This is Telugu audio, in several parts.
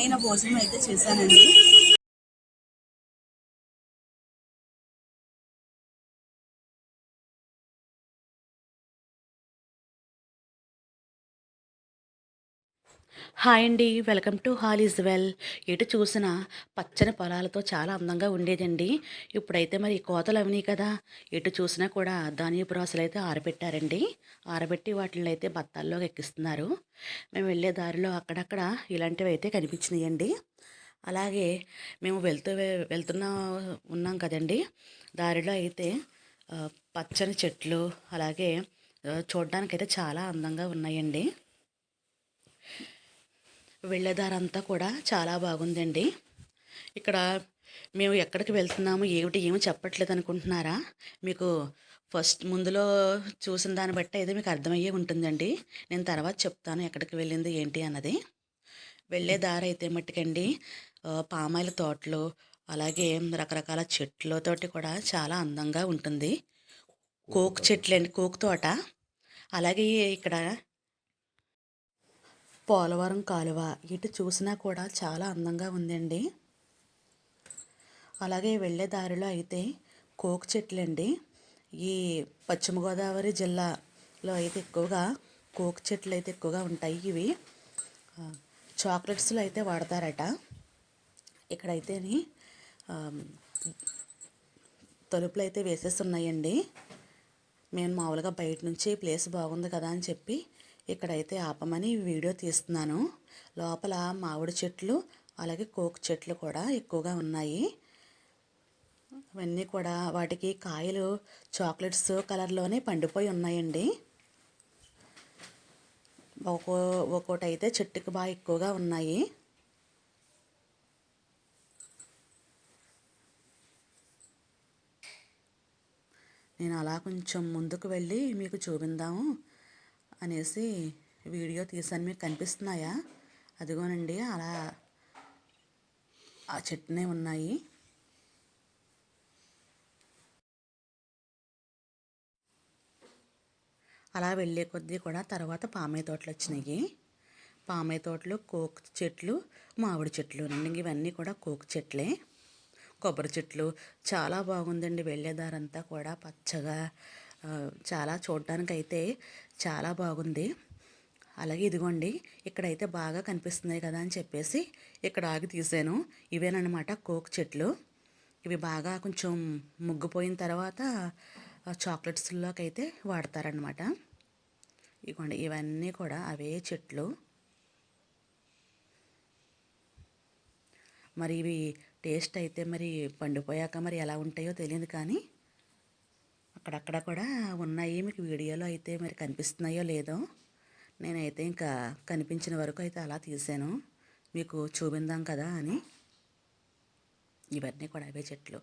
అన్నయ్య భోజనం అయితే చేశానండి. హాయ్ అండి welcome to all is well. ఎటు చూసిన పచ్చని పొలాలతో చాలా అందంగా ఉండేదండి. ఇప్పుడైతే మరి కోతలు అవినాయి కదా. ఎటు చూసినా కూడా ధాన్యపు రాసులు అయితే ఆరబెట్టారండి. ఆరబెట్టి వాటిని అయితే బత్తాల్లోకి ఎక్కిస్తున్నారు. మేము వెళ్ళే దారిలో అక్కడక్కడ ఇలాంటివి అయితే కనిపించినాయండి. అలాగే మేము వెళ్తూ వెళ్తున్నా ఉన్నాం కదండి. దారిలో అయితే పచ్చని చెట్లు అలాగే చూడడానికైతే చాలా అందంగా ఉన్నాయండి. వెళ్ళేదారంతా కూడా చాలా బాగుందండి. ఇక్కడ మేము ఎక్కడికి వెళ్తున్నాము ఏమిటి ఏమి చెప్పట్లేదు అనుకుంటున్నారా? మీకు ఫస్ట్ ముందులో చూసిన దాన్ని బట్టి అయితే మీకు అర్థమయ్యే ఉంటుందండి. నేను తర్వాత చెప్తాను ఎక్కడికి వెళ్ళింది ఏంటి అన్నది. వెళ్ళే దారి అయితే మట్టుకండి పామాయిల తోటలు అలాగే రకరకాల చెట్లతోటి కూడా చాలా అందంగా ఉంటుంది. కోక్ చెట్లు అండి కోక్ తోట. అలాగే ఇక్కడ పోలవరం కాలువ ఇటు చూసినా కూడా చాలా అందంగా ఉందండి. అలాగే వెళ్ళే దారిలో అయితే కోక్ చెట్లండి. ఈ పశ్చిమ గోదావరి జిల్లాలో అయితే ఎక్కువగా కోక్ చెట్లు అయితే ఎక్కువగా ఉంటాయి ఇవి. చాక్లెట్స్లో అయితే వాడతారట. ఇక్కడైతే తలుపులు అయితే వేసేసి ఉన్నాయండి మామూలుగా బయట నుంచి ప్లేస్ బాగుంది కదా అని చెప్పి ఇక్కడైతే ఆపమని వీడియో తీస్తున్నాను. లోపల మామిడి చెట్లు అలాగే కోక్ చెట్లు కూడా ఎక్కువగా ఉన్నాయి. అవన్నీ కూడా వాటికి కాయలు చాక్లెట్స్ కలర్లోనే పండిపోయి ఉన్నాయండి. ఒక్కో ఒక్కోటి అయితే చెట్టుకి బాగా ఎక్కువగా ఉన్నాయి. నేను అలా కొంచెం ముందుకు వెళ్ళి మీకు చూపిందాము. అనేసి వీడియో తీసాను మీకు కనిపిస్తున్నాయా? అదిగోనండి అలా ఆ చెట్టునే ఉన్నాయి. అలా వెళ్ళే కొద్దీ కూడా తర్వాత పామాయి తోటలు వచ్చినాయి. పామాయి తోటలు కోక్ చెట్లు మామిడి చెట్లు ఇవన్నీ కూడా కోక్ చెట్లే. కొబ్బరి చెట్లు చాలా బాగుందండి. వెళ్ళేదారంతా కూడా పచ్చగా చాలా చూడడానికి అయితే చాలా బాగుంది. అలాగే ఇదిగోండి ఇక్కడైతే బాగా కనిపిస్తున్నాయి కదా అని చెప్పేసి ఇక్కడ ఆగి తీసాను. ఇవేనమాట కోక్ చెట్లు. ఇవి బాగా కొంచెం ముగ్గిపోయిన తర్వాత చాక్లెట్స్లోకి అయితే వాడతారనమాట ఇదిగోండి ఇవన్నీ కూడా అవే చెట్లు. మరి ఇవి టేస్ట్ అయితే మరి పండిపోయాక మరి ఎలా ఉంటాయో తెలియదు కానీ అక్కడక్కడ కూడా ఉన్నాయి. మీకు వీడియోలో అయితే మరి కనిపిస్తున్నాయో లేదో నేనైతే ఇంకా కనిపించిన వరకు అయితే అలా తీసాను మీకు చూపిందాం కదా అని. ఇవన్నీ కూడా అవే చెట్లు.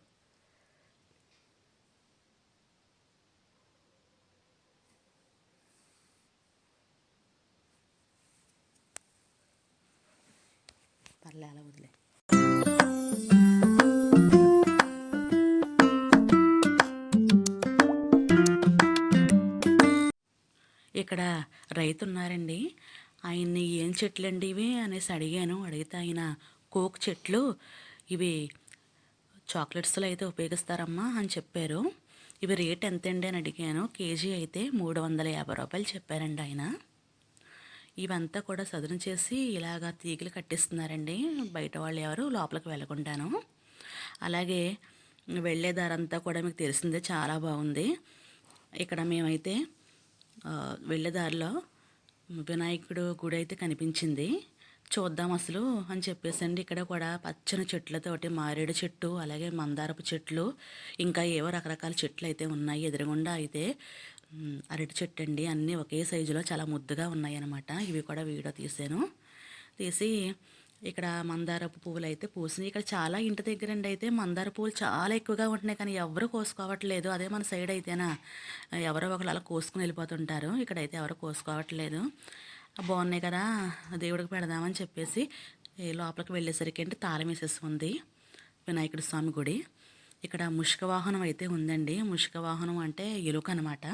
పర్లే అలా వదిలే. ఇక్కడ రైతు ఉన్నారండి ఆయన్ని ఏం చెట్లు అండి ఇవి అనేసి అడిగాను. అడిగితే ఆయన కోక్ చెట్లు ఇవి చాక్లెట్స్లో అయితే ఉపయోగిస్తారమ్మా అని చెప్పారు. ఇవి రేట్ ఎంతండి అని అడిగాను. కేజీ అయితే మూడు వందల యాభై రూపాయలు చెప్పారండి ఆయన. ఇవంతా కూడా సదును చేసి ఇలాగా తీగలు కట్టిస్తున్నారండి. బయట వాళ్ళు ఎవరు లోపలికి వెళ్ళకుండాను. అలాగే వెళ్ళే దారంతా కూడా మీకు తెలిసిందే చాలా బాగుంది. ఇక్కడ మేమైతే వెళ్ళేదారిలో వెళ్ళే దారిలో వినాయకుడు గుడి అయితే కనిపించింది. చూద్దాం అసలు అని చెప్పేసండి. ఇక్కడ కూడా పచ్చని చెట్లతోటి మారేడు చెట్టు అలాగే మందారపు చెట్లు ఇంకా ఏవో రకరకాల చెట్లు అయితే ఉన్నాయి. ఎదురుగుండా అయితే అరటి చెట్టు అండి. అన్నీ ఒకే సైజులో చాలా ముద్దుగా ఉన్నాయి అనమాట ఇవి కూడా వీడియో తీసాను. తీసి ఇక్కడ మందారపు పువ్వులు అయితే పూసినాయి ఇక్కడ చాలా ఇంటి దగ్గర అండి అయితే మందార పువ్వులు చాలా ఎక్కువగా ఉంటున్నాయి. కానీ ఎవరు కోసుకోవట్లేదు. అదే మన సైడ్ అయితేనా. ఎవరో ఒకరు అలా కోసుకుని వెళ్ళిపోతుంటారు. ఇక్కడైతే ఎవరు కోసుకోవట్లేదు. బాగున్నాయి కదా. దేవుడికి పెడదామని చెప్పేసి లోపలికి వెళ్ళేసరికి అంటే తాళం వేసేసి ఉంది. వినాయకుడి స్వామి గుడి. ఇక్కడ ముష్క వాహనం అయితే ఉందండి. ముష్క వాహనం అంటే ఎలుక అనమాట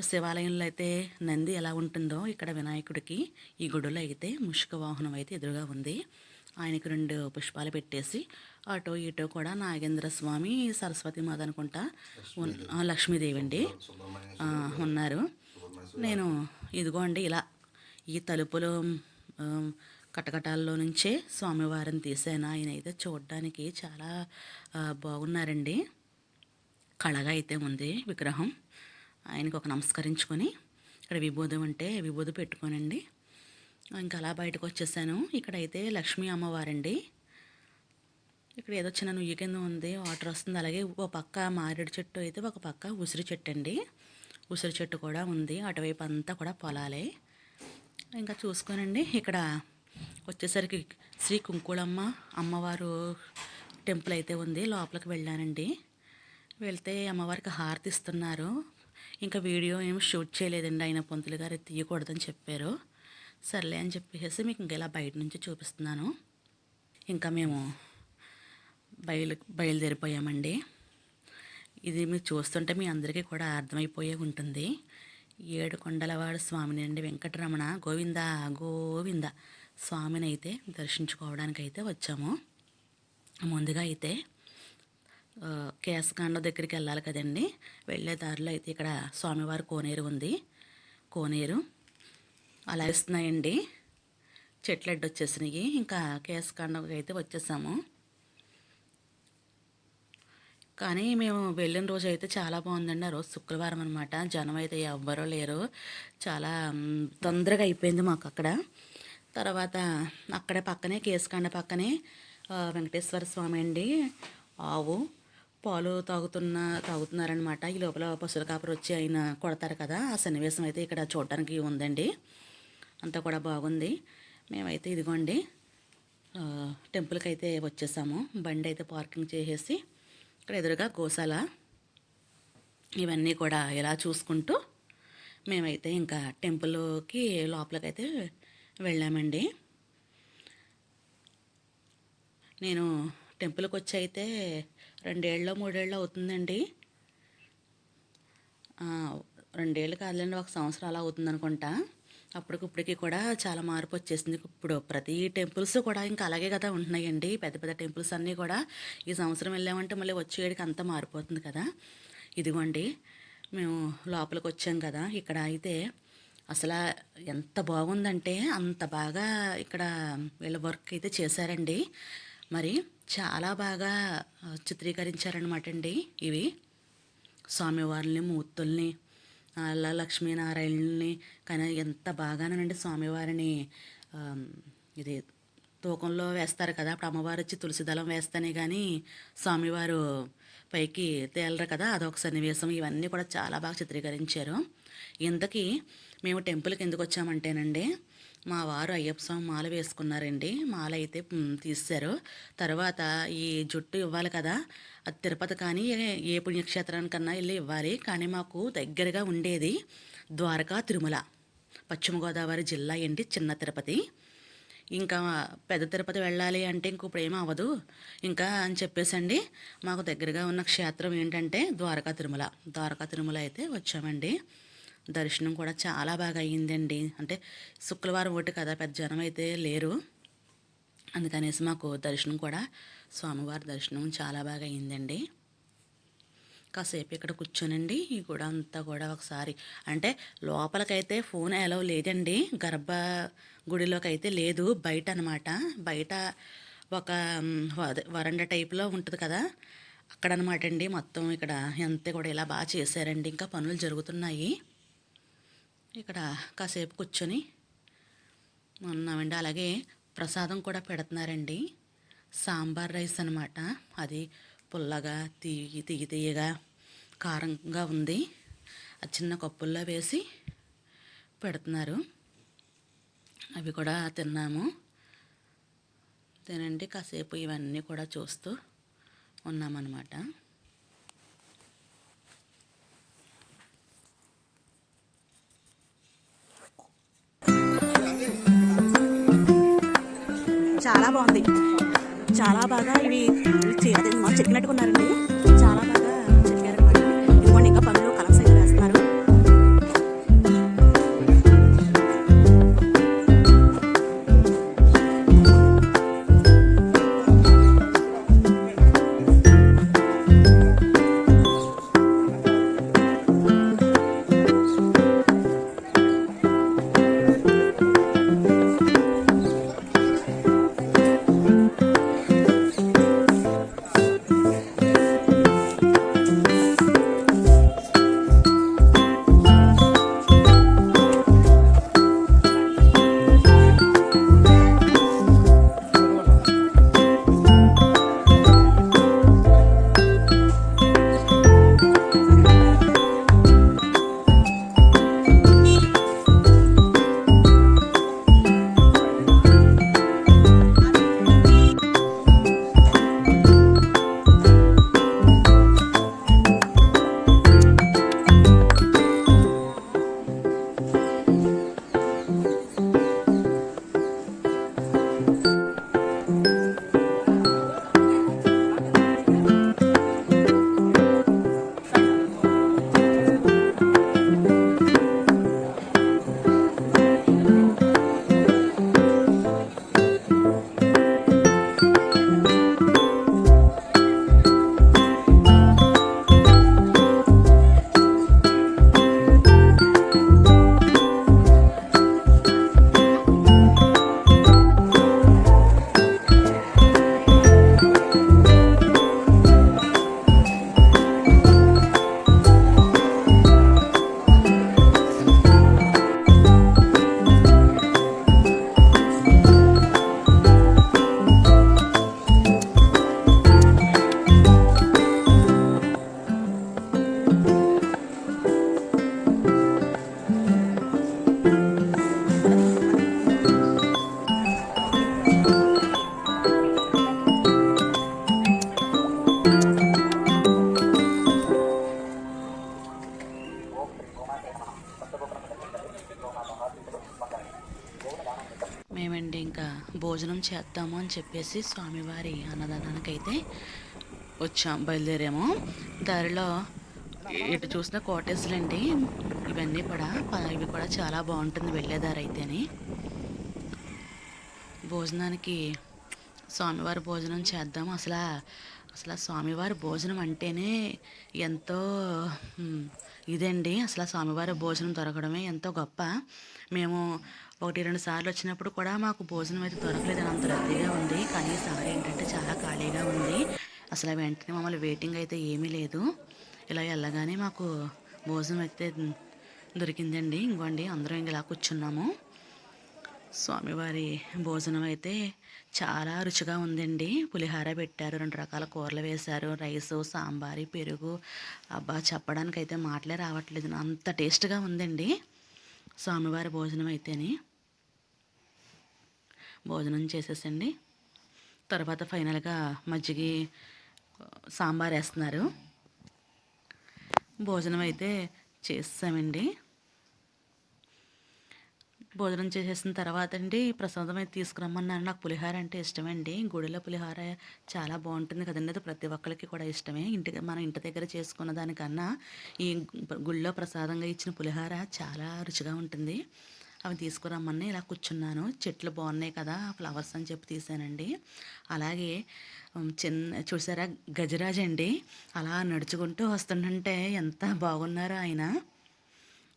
శివాలయంలో అయితే నంది ఎలా ఉంటుందో ఇక్కడ వినాయకుడికి ఈ గుడిలో అయితే ముష్క వాహనం అయితే ఎదురుగా ఉంది. ఆయనకు రెండు పుష్పాలు పెట్టేసి అటో ఇటో కూడా నాగేంద్ర స్వామి సరస్వతి మాత అనుకుంటా ఉన్- లక్ష్మీదేవి అండి. ఉన్నారు. నేను ఇదిగోండి ఇలా ఈ తలుపులు కటకటాల్లో నుంచే స్వామివారిని తీసాను ఆయన అయితే చూడడానికి చాలా బాగున్నారండి. కళగా అయితే ఉంది విగ్రహం. ఆయనకు ఒక నమస్కరించుకొని ఇక్కడ విభూది ఉంటే విభూది పెట్టుకోనండి. ఇంకా అలా బయటకు వచ్చేసాను. ఇక్కడైతే లక్ష్మీ అమ్మవారండి. ఇక్కడ ఏదో చిన్న నుయ్యి కింద ఉంది వాటర్ వస్తుంది. అలాగే ఒక పక్క మారేడు చెట్టు అయితే ఒక పక్క ఉసిరి చెట్టు అండి. ఉసిరి చెట్టు కూడా ఉంది. అటువైపు అంతా కూడా పొలాలే. ఇంకా చూసుకోనండి ఇక్కడ వచ్చేసరికి శ్రీ కుంకుళమ్మ అమ్మవారు టెంపుల్ అయితే ఉంది. లోపలికి వెళ్ళానండి. వెళ్తే అమ్మవారికి హారతి ఇస్తున్నారు. ఇంకా వీడియో ఏం షూట్ చేయలేదండి. ఆయన పొంతులు గారు తీయకూడదని చెప్పారు. సర్లే అని చెప్పేసి మీకు ఇంకా ఇలా బయట నుంచి చూపిస్తున్నాను. ఇంకా మేము బయలు బయలుదేరిపోయామండి. ఇది మీరు చూస్తుంటే మీ అందరికీ కూడా అర్థమైపోయే ఉంటుంది. ఏడు కొండలవాడు స్వామిని అండి వెంకటరమణ గోవింద గోవింద స్వామిని అయితే దర్శించుకోవడానికి అయితే వచ్చాము. ముందుగా అయితే కేశకాండ దగ్గరికి వెళ్ళాలి కదండి. వెళ్ళే దారిలో అయితే ఇక్కడ స్వామివారి కోనేరు ఉంది. కోనేరు. అలా ఇస్తున్నాయండి చెట్లు అడ్డు వచ్చేసినాయి. ఇంకా కేశకాండకి అయితే వచ్చేసాము. కానీ మేము వెళ్ళిన రోజు అయితే చాలా బాగుందండి. ఆ రోజు శుక్రవారం అనమాట జనం అయితే ఎవ్వరూ లేరు. చాలా తొందరగా అయిపోయింది మాకు అక్కడ. తర్వాత అక్కడే పక్కనే కేశకాండ పక్కనే వెంకటేశ్వర స్వామి అండి. ఆవు. పాలు తాగుతున్న తాగుతున్నారనమాట ఈ లోపల పశువుల కాపరు వచ్చి ఆయన కొడతారు కదా ఆ సన్నివేశం అయితే ఇక్కడ చూడటానికి ఉందండి. అంతా కూడా బాగుంది. మేమైతే ఇదిగోండి టెంపుల్కి అయితే వచ్చేసాము. బండి అయితే పార్కింగ్ చేసేసి ఇక్కడ ఎదురుగా గోశాల. ఇవన్నీ కూడా ఇలా చూసుకుంటూ మేమైతే ఇంకా టెంపుల్కి లోపలికైతే వెళ్ళామండి. నేను టెంపుల్కి వచ్చి అయితే రెండేళ్ళు మూడేళ్ళు అవుతుందండి. రెండేళ్ళు కాదులేండి ఒక సంవత్సరం అలా అవుతుంది అనుకుంటా అప్పటికిప్పటికి కూడా చాలా మార్పు వచ్చేసింది ఇప్పుడు ప్రతి టెంపుల్స్ కూడా ఇంకా అలాగే కదా ఉంటున్నాయండి. పెద్ద పెద్ద టెంపుల్స్ అన్నీ కూడా ఈ సంవత్సరం వెళ్ళామంటే మళ్ళీ వచ్చేడికి అంతా మారిపోతుంది కదా. ఇదిగోండి మేము లోపలికి వచ్చాం కదా. ఇక్కడ అయితే అసలు ఎంత బాగుందంటే అంత బాగా ఇక్కడ వీళ్ళ వర్క్ అయితే చేశారండి. మరి చాలా బాగా చిత్రీకరించారనమాట అండి ఇవి. స్వామివారిని మూర్తుల్ని అలా లక్ష్మీనారాయణని కానీ ఎంత బాగానండి స్వామివారిని ఇది తూకంలో వేస్తారు కదా అప్పుడు అమ్మవారు వచ్చి తులసి దళం వేస్తేనే కానీ స్వామివారు పైకి తేలరు కదా అదొక సన్నివేశం. ఇవన్నీ కూడా చాలా బాగా చిత్రీకరించారు. ఇంతకీ మేము టెంపుల్కి ఎందుకు వచ్చామంటేనండి మా వారు అయ్యప్ప స్వామి మాల వేసుకున్నారండి. మాల అయితే తీశారు. తర్వాత ఈ జుట్టు ఇవ్వాలి కదా అది తిరుపతి కానీ ఏ- పుణ్యక్షేత్రానికన్నా వెళ్ళి ఇవ్వాలి. కానీ మాకు దగ్గరగా ఉండేది ద్వారకా తిరుమల. పశ్చిమ గోదావరి జిల్లా ఏంటి చిన్న తిరుపతి. ఇంకా పెద్ద తిరుపతి వెళ్ళాలి అంటే ఇంక ఇప్పుడు అవ్వదు. ఇంకా అని చెప్పేసండి మాకు దగ్గరగా ఉన్న క్షేత్రం ఏంటంటే ద్వారకా తిరుమల. ద్వారకా తిరుమల అయితే వచ్చామండి. దర్శనం కూడా చాలా బాగా అయ్యిందండి. అంటే శుక్రవారం ఒకటి కదా పెద్ద జనం అయితే లేరు. అందుకనేసి మాకు దర్శనం కూడా స్వామివారి దర్శనం చాలా బాగా అయిందండి కాసేపు ఇక్కడ కూర్చోనండి. ఈ గుడి అంతా కూడా ఒకసారి అంటే లోపలికైతే ఫోన్ అలౌ లేదండి. గర్భ గుడిలోకి అయితే లేదు. బయట అనమాట బయట ఒక మ్, వరండా టైప్లో ఉంటుంది కదా. అక్కడ అనమాట అండి. మొత్తం ఇక్కడ ఎంత కూడా ఇలా బాగా చేశారండి. ఇంకా పనులు జరుగుతున్నాయి. ఇక్కడ కాసేపు కూర్చొని ఉన్నామండి అలాగే ప్రసాదం కూడా పెడుతున్నారండి. సాంబార్ రైస్ అనమాట అది పుల్లగా తీగి తీగి తీయగా కారంగా ఉంది. అది చిన్న కప్పుల్లో వేసి పెడుతున్నారు. అవి కూడా తిన్నాము. తినండి కాసేపు ఇవన్నీ కూడా చూస్తూ ఉన్నామన్నమాట. చాలా బాగుంది. చాలా బాగా ఇవి చేతి చెప్పినట్టుకున్నారండి మేమండి ఇంకా భోజనం చేద్దాము అని చెప్పేసి స్వామివారి అన్నదానానికి అయితే వచ్చాం బయలుదేరాము. దారిలో ఇటు చూసిన కోటేజ్లు అండి ఇవన్నీ కూడా ఇవి కూడా చాలా బాగుంటుంది వెళ్ళేదారు అయితేని భోజనానికి స్వామివారి భోజనం చేద్దాం అసలు అసలు స్వామివారి భోజనం అంటేనే ఎంతో ఇదండి అసలు స్వామివారి భోజనం దొరకడమే ఎంతో గొప్ప. మేము ఒకటి రెండు సార్లు వచ్చినప్పుడు కూడా మాకు భోజనం అయితే దొరకలేదని అంత రద్దీగా ఉంది. కానీ ఈసారి ఏంటంటే చాలా ఖాళీగా ఉంది. అసలు వెంటనే మమ్మల్ని వెయిటింగ్ అయితే ఏమీ లేదు. ఇలా వెళ్ళగానే మాకు భోజనం అయితే దొరికిందండి. ఇంకోండి అందరం ఇంక ఇలా కూర్చున్నాము. స్వామివారి భోజనం అయితే చాలా రుచిగా ఉందండి. పులిహార పెట్టారు రెండు రకాల కూరలు వేశారు రైసు సాంబారి పెరుగు. అబ్బా చెప్పడానికి అయితే మాటలే రావట్లేదు. అంత టేస్ట్గా ఉందండి స్వామివారి భోజనం అయితేని భోజనం చేసేసండి. తర్వాత ఫైనల్గా మజ్జిగి సాంబార్ వేస్తున్నారు భోజనం అయితే చేసామండి భోజనం చేసేసిన తర్వాత అండి ప్రసాదం అయితే తీసుకురమ్మన్నారు. నాకు పులిహార అంటే ఇష్టమండి. గుడిలో పులిహార చాలా బాగుంటుంది కదండి. అది ప్రతి ఒక్కరికి కూడా ఇష్టమే. ఇంటి మన ఇంటి దగ్గర చేసుకున్న దానికన్నా ఈ గుళ్ళో ప్రసాదంగా ఇచ్చిన పులిహార చాలా రుచిగా ఉంటుంది. అవి తీసుకురమ్మని ఇలా కూర్చున్నాను. చెట్లు బాగున్నాయి కదా ఫ్లవర్స్ అని చెప్పి తీసానండి అలాగే చిన్న చూసారా గజరాజ్ అండి అలా నడుచుకుంటూ వస్తుంటే ఎంత బాగున్నారో ఆయన.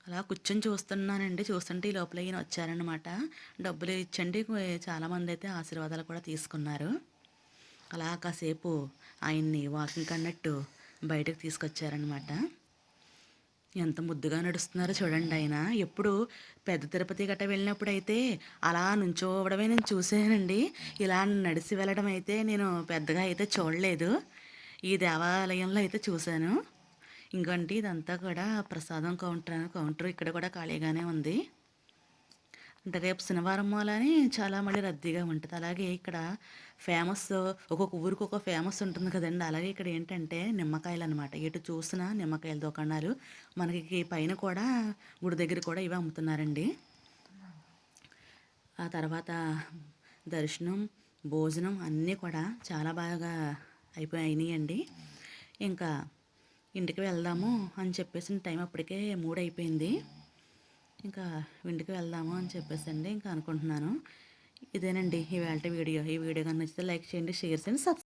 అలా కూర్చొని చూస్తున్నానండి. చూస్తుంటే ఈ లోపల ఈయన వచ్చారనమాట డబ్బులు ఇచ్చండి. చాలామంది అయితే ఆశీర్వాదాలు కూడా తీసుకున్నారు. అలా కాసేపు ఆయన్ని వాకింగ్ అన్నట్టు బయటకు తీసుకొచ్చారనమాట ఎంత ముద్దుగా నడుస్తున్నారో చూడండి ఆయన. ఎప్పుడు పెద్ద తిరుపతి గట్ట వెళ్ళినప్పుడు అయితే అలా నుంచోవడమే నేను చూసానండి ఇలా నడిచి వెళ్ళడం అయితే నేను పెద్దగా అయితే చూడలేదు. ఈ దేవాలయంలో అయితే చూశాను. ఇంకంటే ఇదంతా కూడా ప్రసాదం కౌంటర్ కౌంటర్ ఇక్కడ కూడా ఖాళీగానే ఉంది. అంటే రేపు శనివారం మూలని చాలా మళ్ళీ రద్దీగా ఉంటుంది. అలాగే ఇక్కడ ఫేమస్ ఒక్కొక్క ఊరికి ఒక ఫేమస్ ఉంటుంది కదండి. అలాగే ఇక్కడ ఏంటంటే నిమ్మకాయలు అనమాట ఎటు చూసినా నిమ్మకాయల దుకాణాలు. మనకి పైన కూడా గుడి దగ్గర కూడా ఇవి అమ్ముతున్నారండి. ఆ తర్వాత దర్శనం భోజనం అన్నీ కూడా చాలా బాగా అయిపోయినాయి అండి ఇంకా ఇంటికి వెళ్దాము అని చెప్పేసి టైం అప్పటికే మూడు అయిపోయింది. ఇంకా ఇంటికి వెళ్దాము అని చెప్పేసి అండి ఇంకా అనుకుంటున్నాను. ఇదేనండి ఇవాళ వీడియో. ఈ వీడియో కనుక నచ్చితే లైక్ చేయండి షేర్ చేయండి సబ్స్క్రైబ్